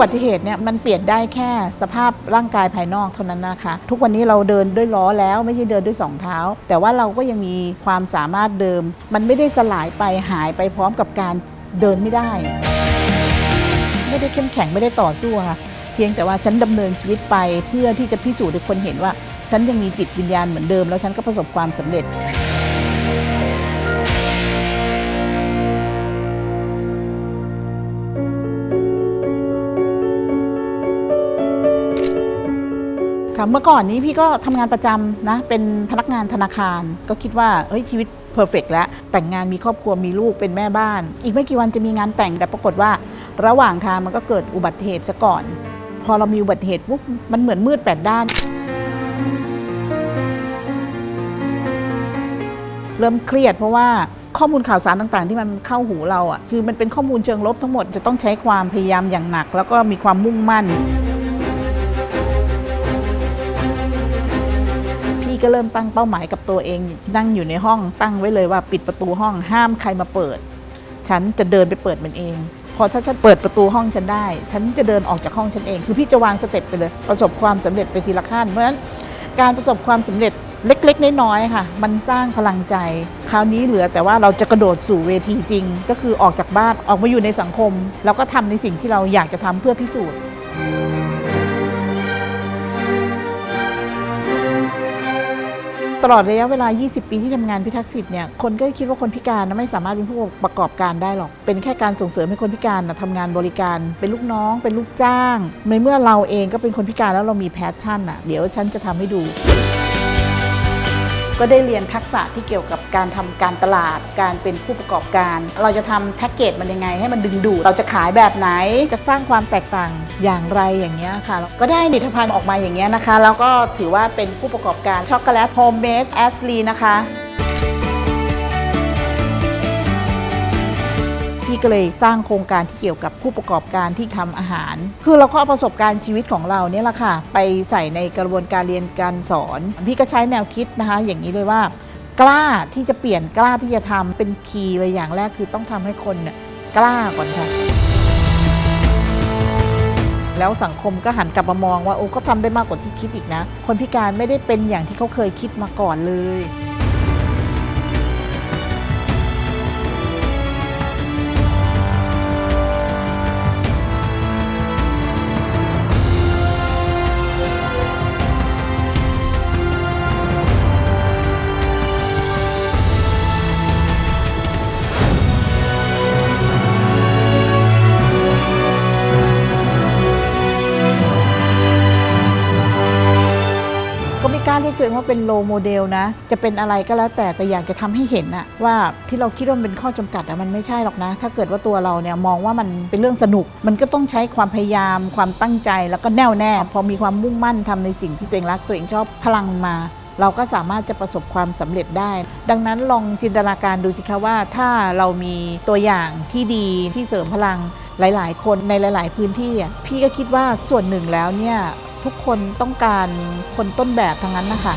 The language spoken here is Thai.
บัติเหตุเนี่ยมันเปลี่ยนได้แค่สภาพร่างกายภายนอกเท่านั้นนะคะ ทุกวันนี้เราเดินด้วยล้อแล้วไม่ใช่เดินด้วยสองเท้า แต่ว่าเราก็ยังมีความสามารถเดิม มันไม่ได้สลายไปหายไปพร้อมกับการเดินไม่ได้ ไม่ได้เข้มแข็งไม่ได้ต่อสู้ค่ะเพียงแต่ว่าฉันดำเนินชีวิตไปเพื่อที่จะพิสูจน์ให้คนเห็นว่า ฉันยังมีจิตวิญญาณเหมือนเดิม แล้วฉันก็ประสบความสำเร็จ ค่ะเมื่อก่อนนี้พี่ก็ทำงานประจำนะเป็นพนักงานธนาคาร ก็คิดว่าเฮ้ยชีวิตเพอร์เฟกแล้ว แต่งงานมีครอบครัวมีลูกเป็นแม่บ้าน อีกไม่กี่วันจะมีงานแต่งแต่ปรากฏว่า ระหว่างทางมันก็เกิดอุบัติเหตุซะก่อน พอเรามีอุบัติเหตุปุ๊บมันเหมือนมืดแปดด้าน เริ่มเครียดเพราะว่าข้อมูลข่าวสารต่างๆ ที่มันเข้าหูเราอะคือมันเป็นข้อมูลเชิงลบทั้งหมดจะต้องใช้ความพยายามอย่างหนัก แล้วก็มีความมุ่งมั่น ก็เริ่มตั้งเป้าหมายกับตัวเอง นั่งอยู่ในห้องตั้งไว้เลยว่าปิดประตูห้องห้ามใครมาเปิด ฉันจะเดินไปเปิดมันเอง พอถ้าฉันเปิดประตูห้องฉันได้ ฉันจะเดินออกจากห้องฉันเอง คือพี่จะวางสเต็ปไปเลย ประสบความสำเร็จไปทีละขั้น เพราะฉะนั้นการประสบความสำเร็จเล็กๆ น้อยๆค่ะ มันสร้างพลังใจ คราวนี้เหลือแต่ว่าเราจะกระโดดสู่เวทีจริง ก็คือออกจากบ้านออกมาอยู่ในสังคม แล้วก็ทำในสิ่งที่เราอยากจะทำเพื่อพิสูจน์ ตลอดระยะเวลา 20 ปีที่ทำงานพิทักษ์สิทธิ์เนี่ย คนก็คิดว่าคนพิการนะไม่สามารถเป็นผู้ประกอบการได้หรอก เป็นแค่การส่งเสริมให้คนพิการนะทำงานบริการ เป็นลูกน้อง เป็นลูกจ้าง ในเมื่อเราเองก็เป็นคนพิการแล้วเรามีแพชชั่นอะ เดี๋ยวฉันจะทำให้ดู ก็ได้เรียนทักษะที่เกี่ยวกับการทำการตลาด การเป็นผู้ประกอบการ เราจะทำแพ็กเกจมันยังไง ให้มันดึงดูด เราจะขายแบบไหน จะสร้างความแตกต่างอย่างไรอย่างเงี้ยค่ะ ก็ได้ผลิตภัณฑ์ออกมาอย่างเงี้ยนะคะ แล้วก็ถือว่าเป็นผู้ประกอบการช็อกโกแลตโฮมเมดแอสลีนะคะ พี่ก็เลยสร้างโครงการที่เกี่ยวกับผู้ประกอบการที่ทำอาหาร คือเราก็เอาประสบการณ์ชีวิตของเราเนี่ยแหละค่ะ ไปใส่ในกระบวนการเรียนการสอน พี่ก็ใช้แนวคิดนะคะ อย่างนี้เลยว่า กล้าที่จะเปลี่ยนกล้าที่จะทำเป็นคีย์เลยอย่างแรกคือต้องทำให้คนเนี่ยกล้าก่อนค่ะ แล้วสังคมก็หันกลับมามองว่าโอ้ก็ทำได้มากกว่าที่คิดอีกนะ คนพิการไม่ได้เป็นอย่างที่เขาเคยคิดมาก่อนเลยาเรียกตัวเองว่าเป็นโลโมเดลนะ จะเป็นอะไรก็แล้วแต่แต่อยากจะทำให้เห็นอะว่าที่เราคิดว่ามันเป็นข้อจำกัดอะมันไม่ใช่หรอกนะ ถ้าเกิดว่าตัวเราเนี่ยมองว่ามันเป็นเรื่องสนุก มันก็ต้องใช้ความพยายาม ความตั้งใจแล้วก็แน่วแน่ พอมีความมุ่งมั่นทำในสิ่งที่ตัวเองรักตัวเองชอบพลังมาเราก็สามารถจะประสบความสำเร็จได้ ดังนั้นลองจินตนาการดูสิคะว่าถ้าเรามีตัวอย่างที่ดีที่เสริมพลังหลาย ๆ คนในหลาย ๆ พื้นที่ พี่ก็คิดว่าส่วนหนึ่งแล้วเนี่ย ทุกคนต้องการคนต้นแบบทั้งนั้นนะคะ